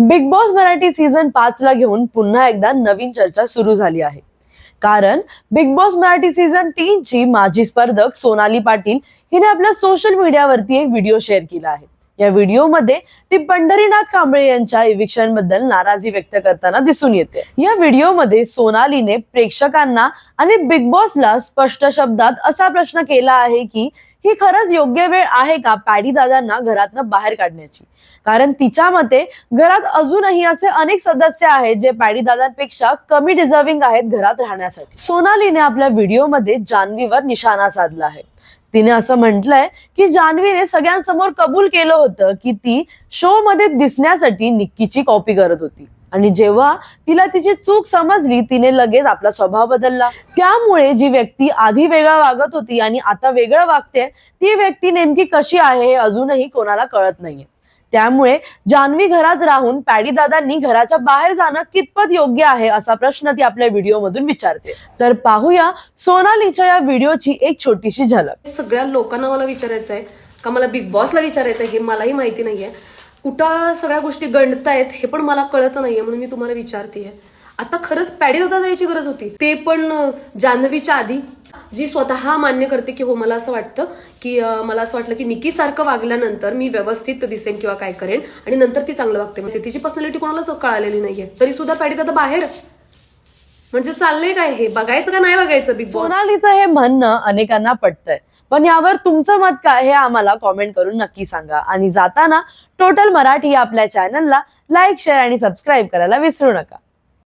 Big boss Marathi season पाच ला घेऊन पुन्हा एकदा नवीन चर्चा सुरू झाली आहे. कारण बिग बॉस मराठी सीझन तीन ची माजी स्पर्धक सोनाली पाटील हिने आपल्या सोशल मीडियावरती एक व्हिडिओ शेअर केला आहे. या व्हिडिओमध्ये ती पंढरीनाथ कांबळे यांच्या इविक्शनबद्दल नाराजी व्यक्त करताना दिसून येते. या व्हिडिओमध्ये सोनालीने प्रेक्षकांना आणि बिग बॉसला स्पष्ट शब्दात असा प्रश्न केला आहे की ही खरंच योग्य वेळ आहे का पॅडी दादांना घरातनं बाहेर काढण्याची? कारण तिच्या मते घरात अजूनही असे अनेक सदस्य आहेत जे पॅडी दादांपेक्षा कमी डिझर्विंग आहेत घरात राहण्यासाठी. सोनालीने आपल्या व्हिडिओमध्ये जान्हवीवर निशाणा साधला आहे. तिने असं म्हटलंय की जान्हवीने सगळ्यांसमोर कबूल केलं होतं की ती शो मध्ये दिसण्यासाठी निक्कीची कॉपी करत होती. आणि जेव्हा तिला तिची चूक समजली तिने लगेच आपला स्वभाव बदलला. त्यामुळे जी व्यक्ती आधी वेगळा वागत होती आणि आता वेगळं वागते ती व्यक्ती नेमकी कशी आहे हे अजूनही कोणाला कळत नाहीये. त्यामुळे जान्हवी घरात राहून पॅडी दादांनी घराच्या बाहेर जाणं कितपत योग्य आहे असा प्रश्न ती आपल्या व्हिडिओ मधून विचारते. तर पाहूया सोनालीच्या या व्हिडिओची एक छोटीशी झलक. सगळ्या लोकांना मला विचारायचं आहे का मला बिग बॉसला विचारायचं आहे हे मलाही माहिती नाहीये. कुठं सगळ्या गोष्टी गणतायत हे पण मला कळत नाहीये म्हणून मी तुम्हाला विचारतेय. आता खरंच पॅडी दादा जायची गरज होती. ते पण जान्हवीच्या आधी जी स्वतः मान्य करते की हो मला असं वाटतं की मला असं वाटलं की निकी सारखं वागल्यानंतर मी व्यवस्थित दिसेन किंवा काय करेन आणि नंतर ती चांगलं वागते. म्हणजे तिची पर्सनॅलिटी कोणालाच कळालेली नाहीये. तरी सुद्धा पॅडी दादा बाहेर. म्हणजे चाललंय काय हे? बघायचं का नाही बघायचं बिग सोनालीचं हे म्हणणं अनेकांना पटतंय. पण यावर तुमचं मत काय हे आम्हाला कॉमेंट करून नक्की सांगा. आणि जाताना टोटल मराठी आपल्या चॅनलला लाईक शेअर आणि सबस्क्राईब करायला विसरू नका.